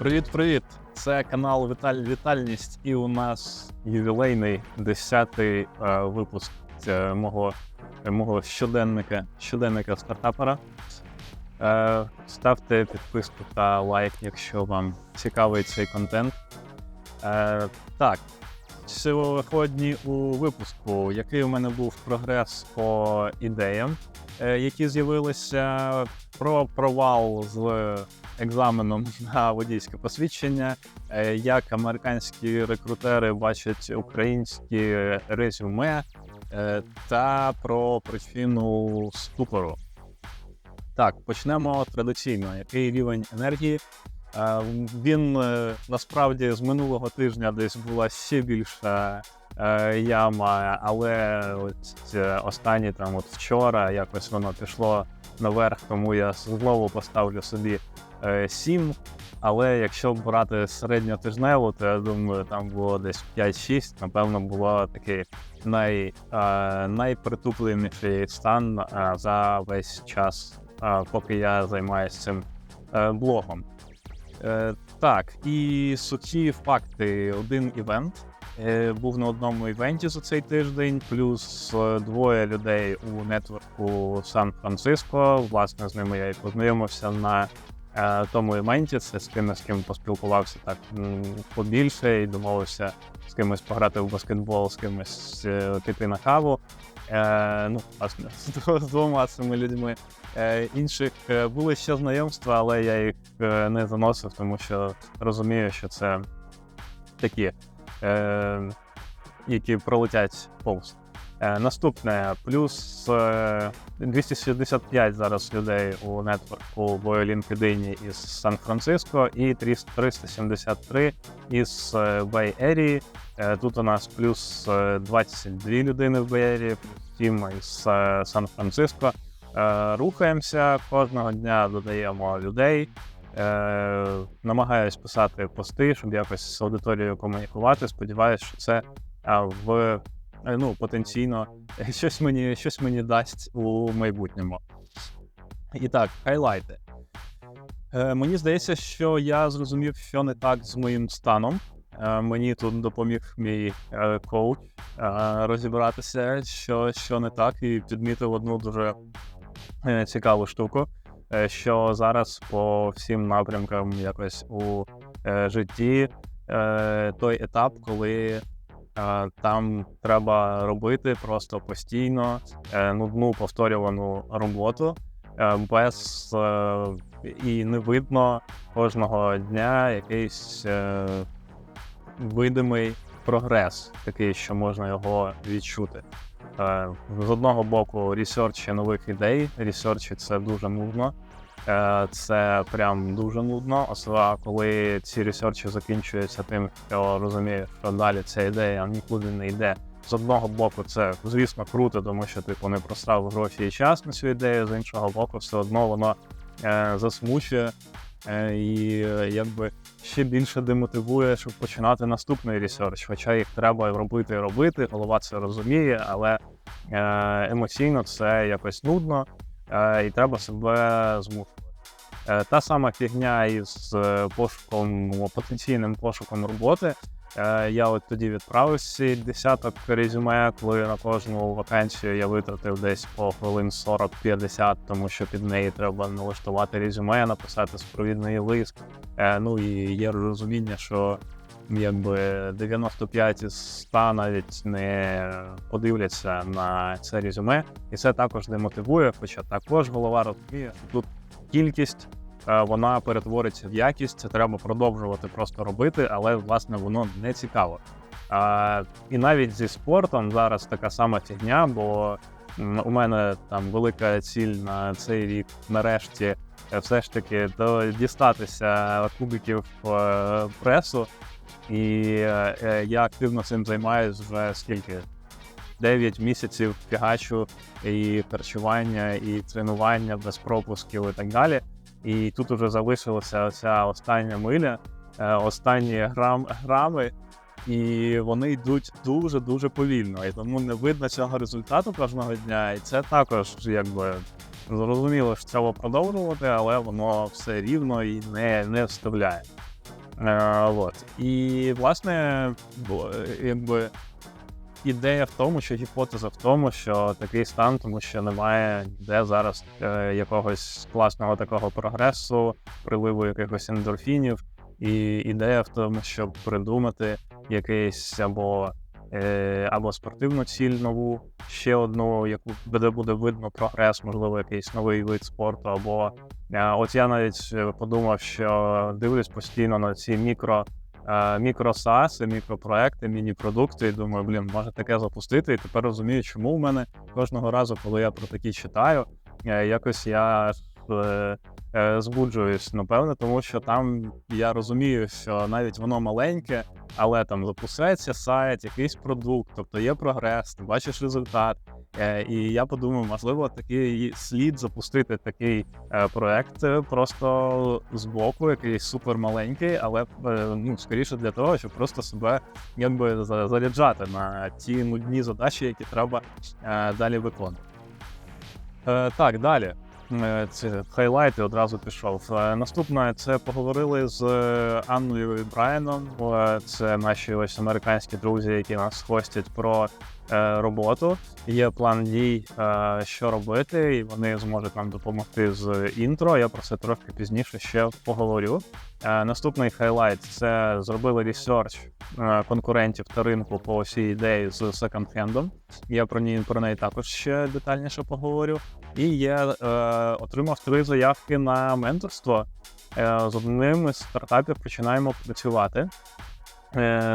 Привіт-привіт! Це канал Віталь Вітальність, і у нас ювілейний 10-й е, випуск е, мого, мого щоденника, щоденника стартапера. Е, ставте підписку та лайк, якщо вам цікавий цей контент. Е, так, сьогодні у випуску, який у мене був прогрес по ідеям, е, які з'явилися, про провал з екзаменом на водійське посвідчення, е, як американські рекрутери бачать українські резюме е, та про причину ступору. Так, почнемо традиційно. Який рівень енергії? Е, Він насправді з минулого тижня десь була ще більша яма, але от останні там от вчора якось воно пішло наверх, тому я знову поставлю собі 7. Але якщо брати середньотижневу, то я думаю, там було десь 5-6. Напевно, було такий най, е, найпритупленіший стан е, за весь час, е, поки я займаюся цим е, блогом. Е, так, і сухі факти: один івент. Е, був на одному івенті за цей тиждень, плюс е, двоє людей у нетворку Сан-Франциско. Власне, з ними я і познайомився на е, тому івенті. Це з кимось, з ким поспілкувався так побільше і домовився з кимось пограти в баскетбол, з кимось е, піти на каву. Е, ну, власне, з, двома цими людьми. Е, інших е, були ще знайомства, але я їх е, не заносив, тому що розумію, що це такі, е, які пролетять повз. Е, наступне плюс е, 265 зараз людей у нетворку в LinkedIn із Сан-Франциско і 300 373 із е, Bay Area. Е, Тут у нас плюс е, 22 людини в Bay Area, плюс 7 із е, Сан-Франциско. Е, Рухаємося кожного дня додаємо людей. Е, намагаюсь писати пости, щоб якось з аудиторією комунікувати. Сподіваюсь, що це в е, ну, потенційно щось мені, щось мені дасть у майбутньому. І так, хайлайти. Е, мені здається, що я зрозумів, що не так з моїм станом. Е, мені тут допоміг мій е, коуч е, розібратися, що, що не так, і підмітив одну дуже е, цікаву штуку, е, що зараз по всім напрямкам якось у е, житті е, той етап, коли е, там треба робити просто постійно е, нудну повторювану роботу. е, Без е, і не видно кожного дня якийсь е, видимий прогрес, такий, що можна його відчути. Е, З одного боку, ресерчі нових ідей. Ресерчі це дуже нудно. Е, Це прям дуже нудно, особливо коли ці ресерчі закінчуються тим, що розумієш, що далі ця ідея нікуди не йде. З одного боку, це звісно круто, тому що типу не просрав гроші і час на цю ідею. З іншого боку, все одно воно е, засмучує е, і е, якби ще більше демотивує, щоб починати наступний ресерч. Хоча їх треба робити і робити, голова це розуміє, але е, емоційно це якось нудно і треба себе змушувати. Е, Та сама фігня із е, пошуком, потенційним пошуком роботи. Е, Я от тоді відправився десяток резюме, коли на кожну вакансію я витратив десь по хвилин 40-50, тому що під неї треба налаштувати резюме, написати супровідний лист. Е, Ну і є розуміння, що якби 95 із 100 навіть не подивляться на це резюме, і це також демотивує. Хоча також голова розуміє, що тут кількість е, вона перетвориться в якість. Це треба продовжувати просто робити, але власне воно не цікаво. А, і навіть зі спортом зараз така сама фігня, бо у мене там велика ціль на цей рік нарешті е, все ж таки дістатися кубиків е, пресу. І е, е, я активно цим займаюся вже скільки? 9 місяців фігачу і харчування, і тренування без пропусків і так далі. І тут уже залишилася ця остання миля, е, останні грам, грами, і вони йдуть дуже дуже повільно. І тому не видно цього результату кожного дня. І це також якби зрозуміло, що треба продовжувати, але воно все рівно і не, не вставляє. Е, от. І, власне, е, якби ідея в тому, що гіпотеза в тому, що такий стан, тому що немає ніде зараз е, якогось класного такого прогресу, приливу якихось ендорфінів. І ідея в тому, щоб придумати якийсь або, або спортивну ціль нову, ще одну, яку де буде видно прогрес, можливо, якийсь новий вид спорту. Або е, от я навіть е, подумав, що дивлюсь постійно на ці мікро. е, Мікросаси, мікропроекти, міні-продукти, і думаю, блін, може таке запустити. І тепер розумію, чому в мене кожного разу, коли я про такі читаю, е, якось я е, е, збуджуюсь, напевне, тому що там я розумію, що навіть воно маленьке, але там запускається сайт, якийсь продукт, тобто є прогрес, ти бачиш результат. Е, І я подумав, можливо, такий слід запустити такий е, проект е, просто з боку, який супер маленький, але ну скоріше для того, щоб просто себе якби за- заряджати на ті нудні задачі, які треба далі виконувати. Так, далі. Е, Це хайлайти одразу пішов. Е, Наступне це поговорили з е, Анною і Брайаном. Це наші ось американські друзі, які нас хостять про роботу. Є план дій, е, що робити, і вони зможуть нам допомогти з інтро. Я про це трошки пізніше ще поговорю. Е, Наступний хайлайт це зробили ресерч е, конкурентів та ринку по всій ідеї з секонд-хендом. Я про неї про неї також ще детальніше поговорю. І я е, отримав три заявки на менторство. Е, з одним із стартапів починаємо працювати е,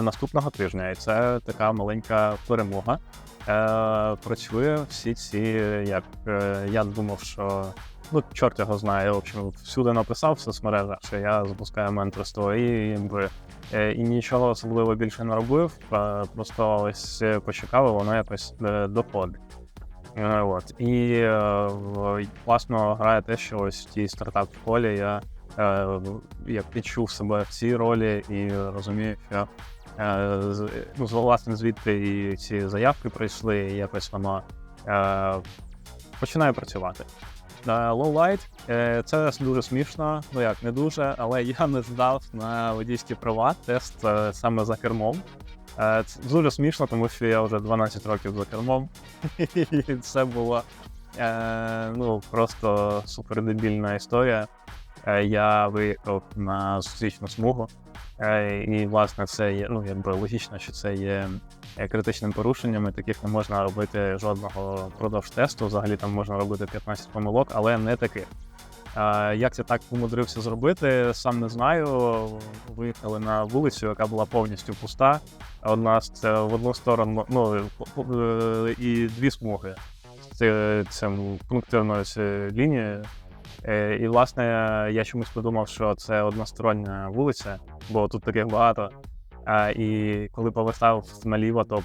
наступного тижня. І це така маленька перемога. Е, працює всі ці, як е, я думав, що ну, чорт його знає. В общем, всюди написав в соцмережах, що я запускаю менторство, і якби е, і нічого особливо більше не робив. е, Просто ось е, почекав, і воно якось е, доходить. Е, От. І е, в- класно грає те, що ось в тій стартап школі я е, як відчув себе в цій ролі і розумію, що е, ну, власне звідти і ці заявки прийшли, і якось воно е, починає працювати. Е, Lowlight е, це дуже смішно, ну як не дуже, але я не здав на водійські права тест е, саме за кермом. Е, Це дуже смішно, тому що я вже 12 років за кермом. І це була е, ну, просто супердебільна історія. Е, Я виїхав на зустрічну смугу, е, і, власне, це є ну, якби логічно, що це є е, критичним порушенням, і таких не можна робити жодного продовж тесту. Взагалі там можна робити 15 помилок, але не таких. Як це так умудрився зробити, сам не знаю. Виїхали на вулицю, яка була повністю пуста. Одна з це в одну сторону, ну і дві смуги. Це, це пунктирною лінією. Е, І, власне, я чомусь подумав, що це одностороння вулиця, бо тут таких багато. І коли повертав наліво, то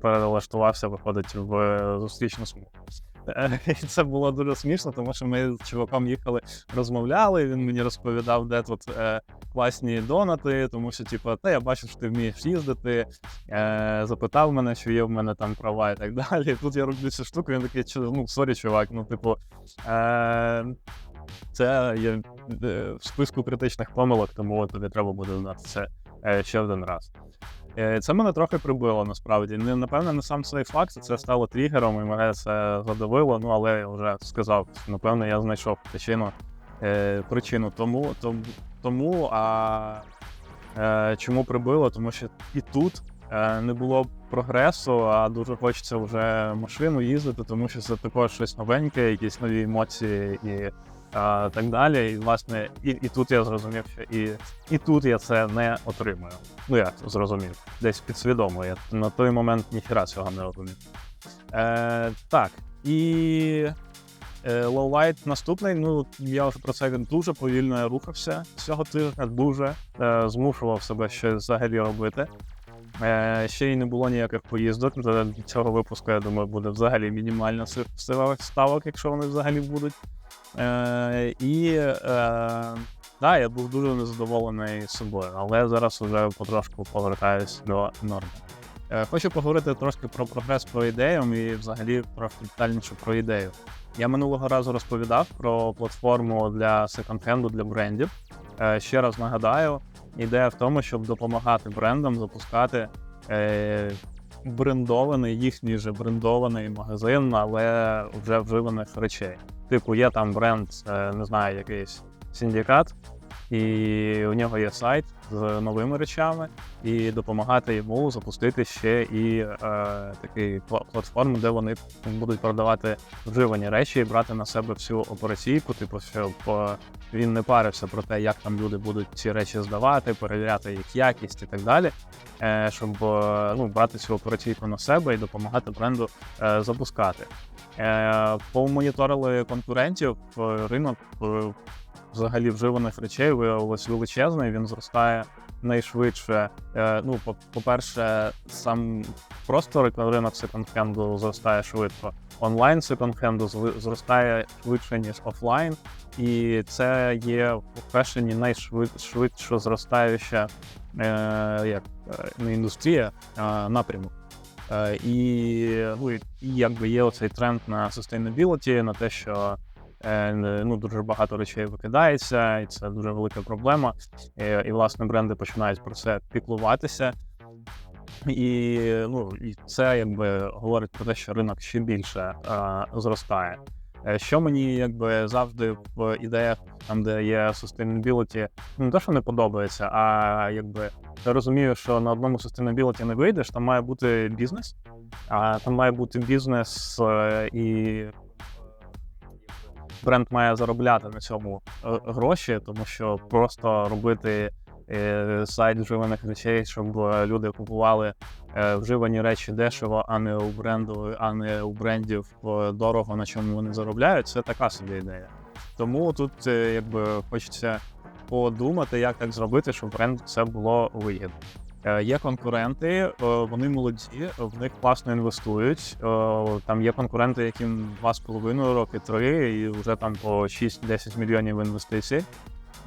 перелаштувався, виходить в е, зустрічну смугу. І це було дуже смішно, тому що ми з чуваком їхали, розмовляли. Він мені розповідав, де тут е, класні донати, тому що, типу, та я бачу, що ти вмієш їздити. Е, запитав мене, що є в мене там права і так далі. І тут я роблю цю штуку, він такий, «Чо- ну, сорі, чувак, ну, типу, е, це є е, в списку критичних помилок, тому тобі треба буде знати це е, ще один раз. Е, Це мене трохи прибило насправді. Не напевне, не сам цей факт, це стало тригером, і мене це задавило. Ну але я вже сказав, напевно, я знайшов причину, е, причину тому, тому, а е, чому прибило? Тому що і тут не було прогресу, а дуже хочеться вже машину їздити, тому що це також щось новеньке, якісь нові емоції і так далі. І власне, і, і тут я зрозумів, що і, і тут я це не отримую. Ну як зрозумів, десь підсвідомо. Я на той момент ніхіра цього не розумів. Е, так, і е, Lowlight наступний. Ну я вже про це дуже повільно рухався цього тижня, дуже е, змушував себе щось взагалі робити. Е, ще й не було ніяких поїздок. До цього випуску, я думаю, буде взагалі мінімальна си- сила ставок, якщо вони взагалі будуть. Е, і е, да, я був дуже незадоволений собою, але зараз вже потрошку повертаюсь до норми. Хочу поговорити трошки про прогрес по ідеям і взагалі трохи детальніше про ідею. Я минулого разу розповідав про платформу для секонд-хенду для брендів. Ще раз нагадаю, ідея в тому, щоб допомагати брендам запускати е, брендований, їхній же брендований магазин, але вже вживаних речей. Типу, є там бренд, е, не знаю, якийсь синдикат, і у нього є сайт з новими речами, і допомагати йому запустити ще і е, пла- платформу, де вони будуть продавати вживані речі і брати на себе всю операційку, типу, щоб він не парився про те, як там люди будуть ці речі здавати, перевіряти їх якість і так далі. е, Щоб е, ну, брати цю операційку на себе і допомагати бренду е, запускати. Е, Помоніторили конкурентів, е, ринок взагалі вживаних речей виявилось величезний, він зростає найшвидше. Е, Ну, по- по-перше, сам просто ринок секонд-хенду зростає швидко. Онлайн секонд-хенду зростає швидше, ніж офлайн. І це є в фешені найшвидше зростаюча е, як, е, не індустрія, а напрямок. І, ну, і якби є оцей тренд на sustainability, на те, що ну, дуже багато речей викидається, і це дуже велика проблема. І, і власне бренди починають про це піклуватися. І, ну, і це якби говорить про те, що ринок ще більше е, зростає. Е, Що мені якби завжди в ідеях, там де є sustainability, не те, що не подобається, а якби я розумію, що на одному sustainability не вийдеш, там має бути бізнес, а там має бути бізнес е, і бренд має заробляти на цьому е, гроші, тому що просто робити е, сайт вживаних речей, щоб е, люди купували вживані речі дешево, а не у бренду, а не у брендів дорого, на чому вони заробляють. Це така собі ідея. Тому тут якби хочеться подумати, як так зробити, щоб бренд це було вигідно. Е, Є конкуренти, е, вони молоді, в них класно інвестують. Е, Там є конкуренти, яким 2,5 роки, 3, і вже там по 6-10 мільйонів інвестицій.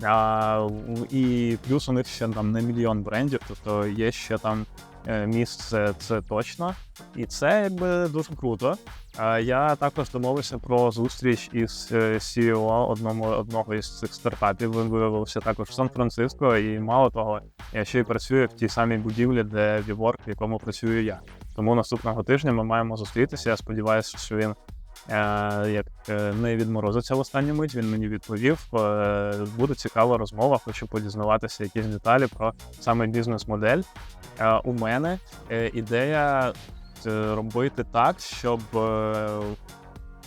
А, і плюс у них ще там не мільйон брендів, тобто є ще там е, місце, це точно. І це якби дуже круто. А Я також домовився про зустріч із е, CEO одному, одного із цих стартапів. Він виявився також в Сан-Франциско, і мало того, я ще й працюю в тій самій будівлі, де WeWork, в якому працюю я. Тому наступного тижня ми маємо зустрітися. Я сподіваюся, що він як е, не відморозиться в останню мить. Він мені відповів. Е, буде цікава розмова. Хочу подізнаватися якісь деталі про саме бізнес-модель. Е, у мене е, ідея е, робити так, щоб е,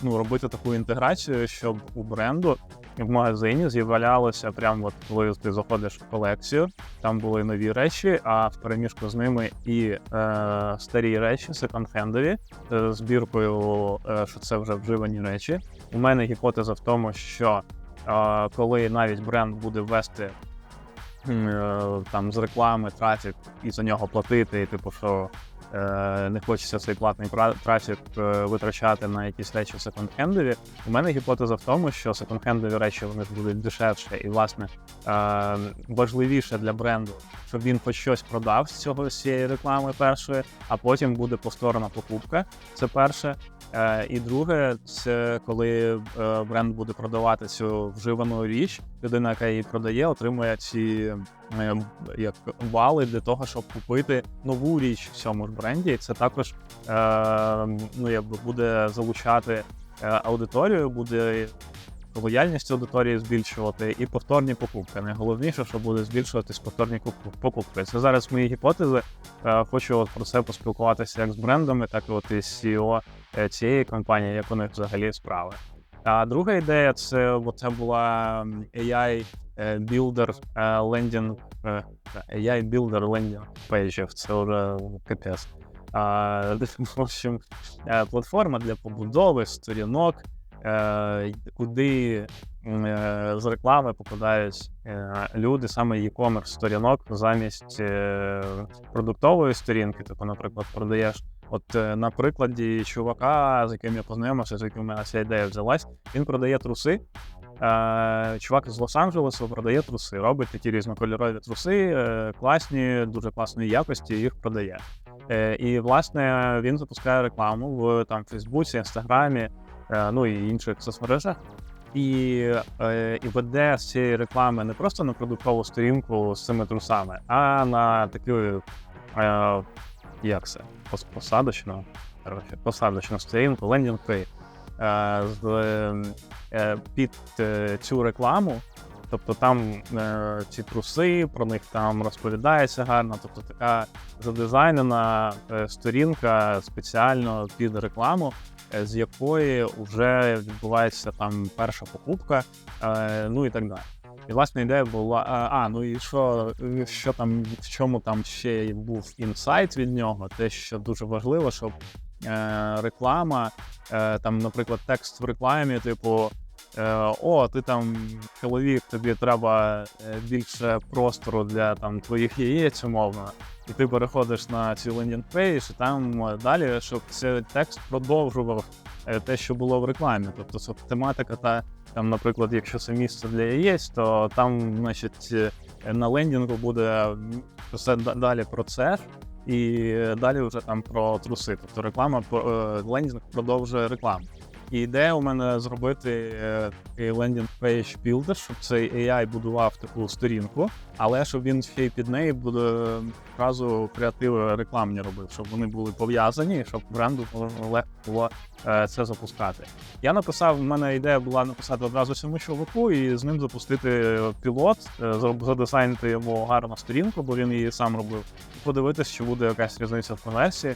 ну, робити таку інтеграцію, щоб у бренду в магазині з'являлося прямо от коли ти заходиш в колекцію, там були нові речі, а в переміжку з ними і е, старі речі, секонд-хендові, е, збіркою, е, що це вже вживані речі. У мене гіпотеза в тому, що е, коли навіть бренд буде ввести е, там з реклами трафік і за нього платити, і типу, що не хочеться цей платний трафік е, витрачати на якісь речі секонд-хендові. У мене гіпотеза в тому, що секонд-хендові речі вони будуть дешевше, і власне е, важливіше для бренду, щоб він хоч щось продав з цього з цієї реклами першої, а потім буде повторна покупка. Це перше. Е, І друге, це коли е, бренд буде продавати цю вживану річ, людина, яка її продає, отримує ці е, як бали для того, щоб купити нову річ в цьому ж бренді. Це також ну, якби буде залучати аудиторію, буде лояльність аудиторії збільшувати і повторні покупки. Найголовніше, що буде збільшуватись повторні куп- покупки. Це зараз мої гіпотези. Е, Хочу от про це поспілкуватися як з брендами, так і от із CEO е, цієї компанії, як у них взагалі справи. А друга ідея це бо це була AI е, Builder Landing AI Builder Landing Pages. Це вже капець. А, в общем, платформа для побудови сторінок, е, куди е, з реклами попадають е, люди, саме e-commerce сторінок замість продуктової сторінки. Тобто, наприклад, продаєш. От на прикладі чувака, з яким я познайомився, з яким у мене ця ідея взялась, він продає труси. Чувак з Лос-Анджелесу продає труси, робить такі різнокольорові труси, класні, дуже класної якості, їх продає. І власне він запускає рекламу в там Фейсбуці, Інстаграмі, ну і інших соцмережах. і, е, і веде з цієї реклами не просто на продуктову сторінку з цими трусами, а на таку, е, як це, посадочну, посадочну сторінку, лендінг пейдж е, е, під е, цю рекламу. Тобто там е, ці труси, про них там розповідається гарно. Тобто така задизайнена е, сторінка спеціально під рекламу, е, з якої вже відбувається там перша покупка, е, ну і так далі. І власне ідея була: а, а ну і що, що там, в чому там ще був інсайт від нього, те, що дуже важливо, щоб е, реклама, е, там, наприклад, текст в рекламі, типу. Е, О, ти там чоловік, тобі треба е, більше простору для там твоїх яєць, умовно, і ти переходиш на цю лендінг пейдж, і там е, далі, щоб цей текст продовжував те, що було в рекламі. Тобто, щоб тематика та там, наприклад, якщо це місце для яєць, то там, значить, на лендінгу буде все далі про це. І далі вже там про труси. Тобто реклама лендінг продовжує рекламу. І ідея у мене зробити е, такий лендінг пейдж білдер, щоб цей AI будував таку сторінку, але щоб він ще й під неї буде одразу креативи рекламні робив, щоб вони були пов'язані, щоб бренду легко було е, це запускати. Я написав, в мене ідея була написати одразу цьому чоловіку і з ним запустити пілот, е, задизайнити йому гарну сторінку, бо він її сам робив, подивитися, чи буде якась різниця в конверсії.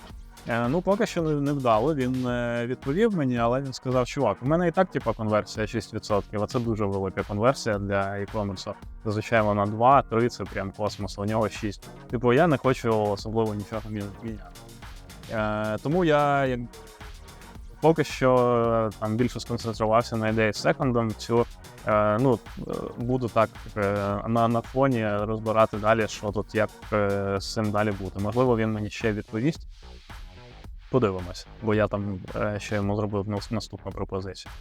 Е, Ну, поки що не, вдало. Він е, відповів мені, але він сказав: чувак, у мене і так типа конверсія 6%, а це дуже велика конверсія для e-commerce. Зазвичай вона 2-3, це прям космос, у нього 6. Типу, я не хочу особливо нічого мі- міняти. Е, тому я як, поки що там більше сконцентрувався на ідеї з секондом. Цю ну, буду так е, на, на фоні розбирати далі, що тут як з цим далі бути. Можливо, він мені ще відповість. Подивимось, бо я там е, ще йому зробив наступну пропозицію.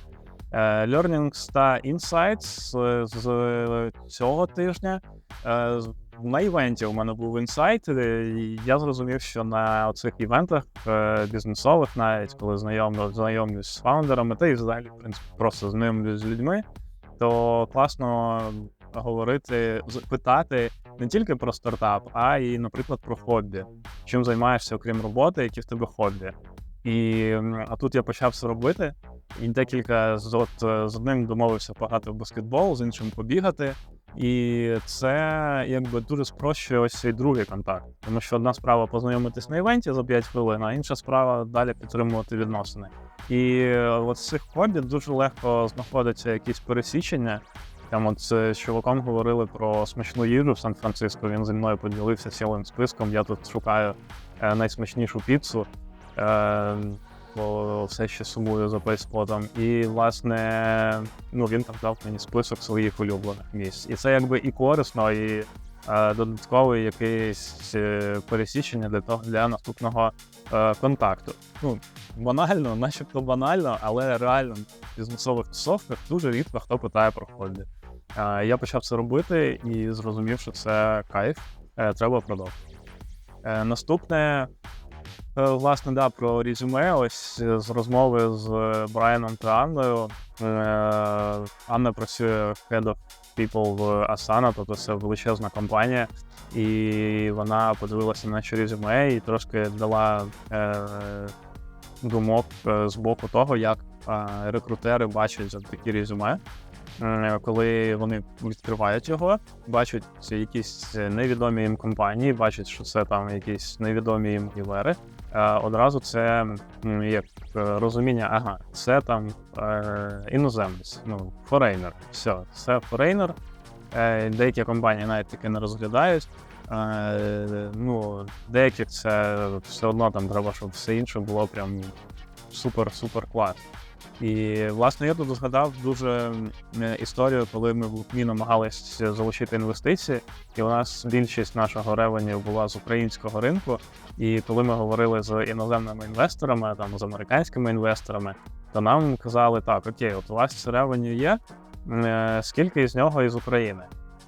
Е, Learnings та Insights е, з цього тижня. На івенті у мене був інсайт, і я зрозумів, що на цих івентах бізнесових, навіть коли знайомлю, знайомлюсь з фаундерами, та і взагалі, в принципі, просто знайомлюсь з людьми, то класно говорити, питати не тільки про стартап, а й, наприклад, про хобі. Чим займаєшся, окрім роботи, які в тебе хобі. І а тут я почав це робити. І декілька з от е, з одним домовився пограти в баскетбол, з іншим побігати. І це якби дуже спрощує ось цей другий контакт. Тому що одна справа познайомитись на івенті за 5 хвилин, а інша справа далі підтримувати відносини. І е, от з цих хобі дуже легко знаходиться якісь пересічення. Там от з чуваком говорили про смачну їжу в Сан-Франциско. Він зі мною поділився цілим списком. Я тут шукаю е, найсмачнішу піцу. Е, бо все ще сумую за пейспотом. І, власне, ну, він там дав мені список своїх улюблених місць. І це якби і корисно, і додаткове якесь е, пересічення для того для наступного е, контакту. Ну, банально, начебто банально, але реально в бізнесових тусовках дуже рідко хто питає про хобі. Е, я почав це робити і зрозумів, що це кайф, е, треба продовжувати. Е, наступне Е, Власне, да, про резюме. Ось е, з розмови з е, Брайаном та Анною. Е, Анна працює Head of People в Asana, тобто це величезна компанія, і вона подивилася на наші резюме і трошки дала е, думок е, з боку того, як е, рекрутери бачать такі резюме. Е, Коли вони відкривають його, бачать якісь невідомі їм компанії, бачать, що це там якісь невідомі їм івери, е, одразу це як е, розуміння, ага, це там іноземець, ну, форейнер. Все, це форейнер. Деякі компанії навіть таке не розглядають. Ну, деяких це все одно там треба, щоб все інше було прям супер-супер клас. І власне я тут згадав дуже е, історію, коли ми в Лукмі намагалися залучити інвестиції, і у нас більшість нашого ревеню була з українського ринку. І коли ми говорили з іноземними інвесторами, там з американськими інвесторами, то нам казали так: окей, от у вас ревеню є, е, скільки з нього із України?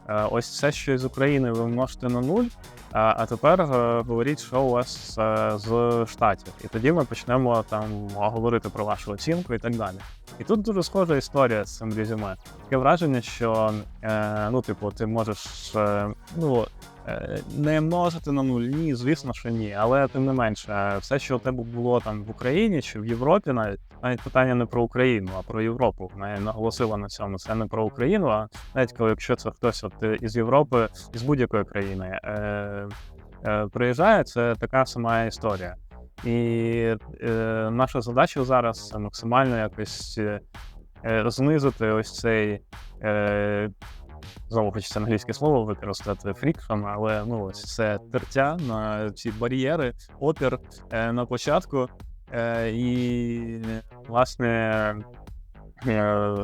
Е, Ось все, що із України, ви множите на нуль. А, тепер е, говоріть, що у вас е, з штатів. І тоді ми почнемо там говорити про вашу оцінку і так далі. І тут дуже схожа історія з цим резюме. Таке враження, що ну, типу, ти можеш ну, не множити на нуль. Ні, звісно, що ні. Але тим не менше, е, все, що у тебе було там в Україні чи в Європі, навіть навіть питання не про Україну, а про Європу. Вона наголосила на цьому. Це не про Україну, а навіть коли якщо це хтось от е, із Європи, із будь-якої країни. Е, е, приїжджає, це така сама історія. І е, наша задача зараз максимально якось е, е, знизити ось цей. Е, Знову хочеться англійське слово використати фрікшн, але ну ось це тертя на ці бар'єри, опір е, на початку. Е, і власне, е,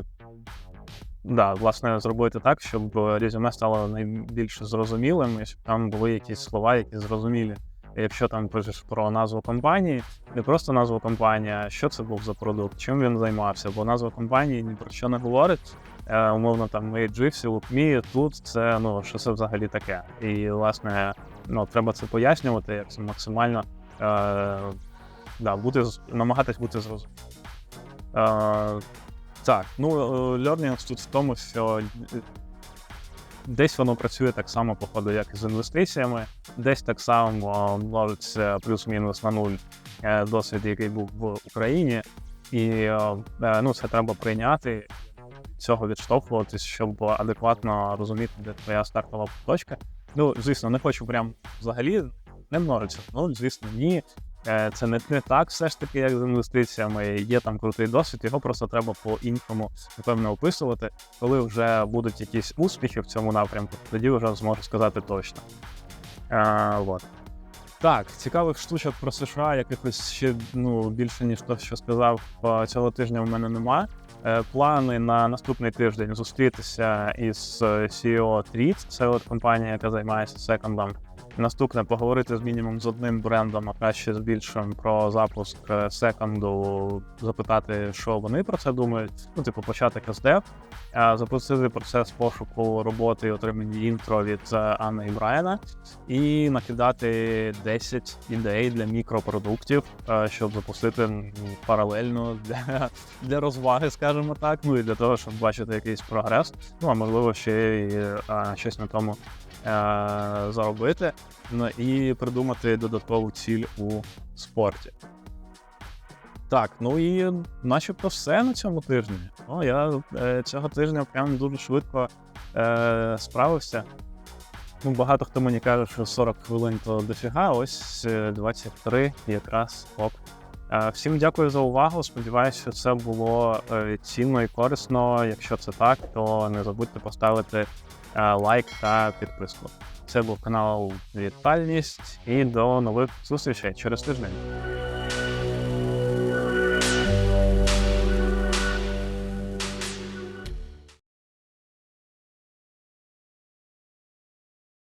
да, власне, зробити так, щоб резюме стало найбільш зрозумілим, і щоб там були якісь слова, які зрозумілі. Якщо там пишеш про назву компанії, не просто назву компанії, а що це був за продукт, чим він займався, бо назва компанії ні про що не говорить. Е, умовно, там Made Gypsy, LookMe, тут це ну що це взагалі таке. І власне, ну треба це пояснювати, як це максимально е, да, бути намагатись бути зрозумілим. Е, так, ну е, learning тут в тому, що е, десь воно працює так само, походу, як і з інвестиціями, десь так само множиться плюс-мінус на нуль досвід, який був в Україні. І ну, це треба прийняти, цього відштовхуватись, щоб адекватно розуміти, де твоя стартова точка. Ну, звісно, не хочу прям взагалі не множиться. Ну, звісно, ні. Е, Це не, не так все ж таки, як з інвестиціями. Є там крутий досвід, його просто треба по-іншому, напевно, описувати. Коли вже будуть якісь успіхи в цьому напрямку, тоді вже зможу сказати точно. Е, вот. Так, цікавих штучок про США, якихось ще ну, більше, ніж то, що сказав е, цього тижня, в мене нема. Е, Плани на наступний тиждень зустрітися із е, CEO Treat, це от компанія, яка займається секондом. Наступне поговорити з мінімум з одним брендом, а краще з більшим про запуск е, секонду, запитати, що вони про це думають. Ну, типу, почати каздев, запустити процес пошуку роботи і отримання інтро від е, Анни і Брайана, і накидати 10 ідей для мікропродуктів, е, щоб запустити паралельно для, для розваги, скажімо так. Ну і для того, щоб бачити якийсь прогрес. Ну а можливо, ще й щось на тому заробити. Ну і придумати додаткову ціль у спорті. Так, ну і начебто все на цьому тижні. О, я е, цього тижня прям дуже швидко е, справився. Ну, багато хто мені каже, що 40 хвилин то дофіга, ось е, 23 якраз ок. Е, Всім дякую за увагу. Сподіваюся, що це було е, цінно і корисно. Якщо це так, то не забудьте поставити е, лайк та підписку. Це був канал Вітальність і до нових зустрічей через тиждень.